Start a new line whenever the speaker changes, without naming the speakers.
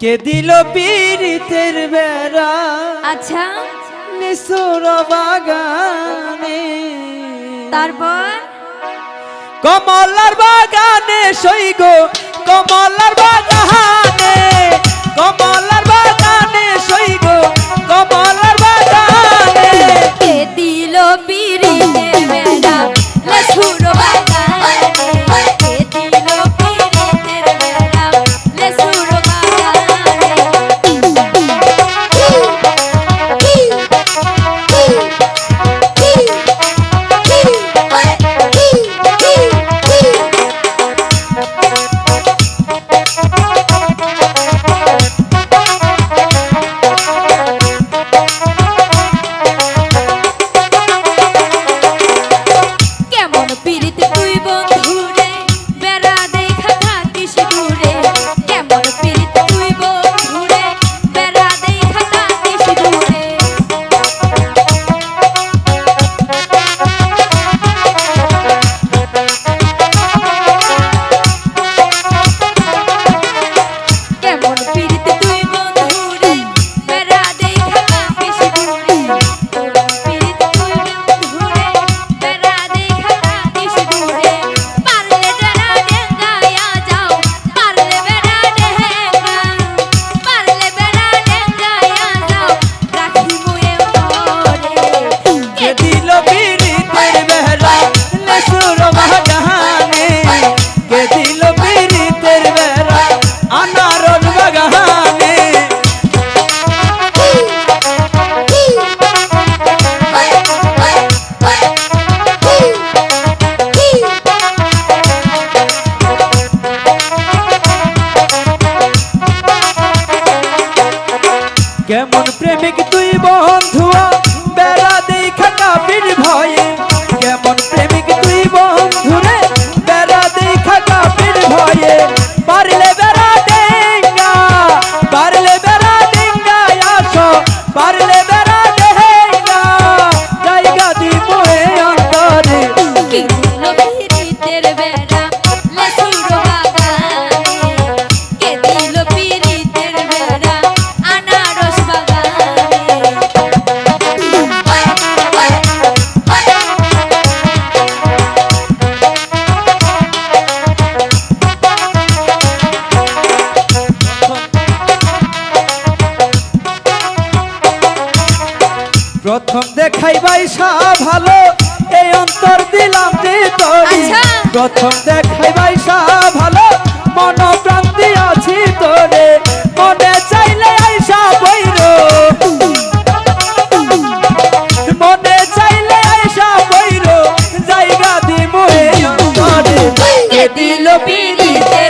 কে দিল পীড়িতের বেড়া?
আচ্ছা।
নিসুর বাগানে।
তারপর?
কমলার বাগানে সৈগ কমলার বাগানে। কমলার বাগানে
সৈগ কমল কেমন
প্রেমিক তুই বন্ধু বেড়া দেখা কাপির ভয়ে। কেমন প্রেমিক তুই বন্ধু রে বেড়া দেখা কাপির ভয়ে। পারলে বেড়া ডেঙ্গা পারলে বেড়া ডেঙ্গা আস। পারলে পয়সা ভালো এই অন্তর দিলাম যে তোরি।
আচ্ছা।
প্রথম দেখাই পয়সা ভালো মন প্রান্তি আছি তোরে। মনে চাইলে আইসা বইর মনে চাইলে আইসা বইর জায়গা দিমু এই অন্তরে।
দিল
পিড়িতে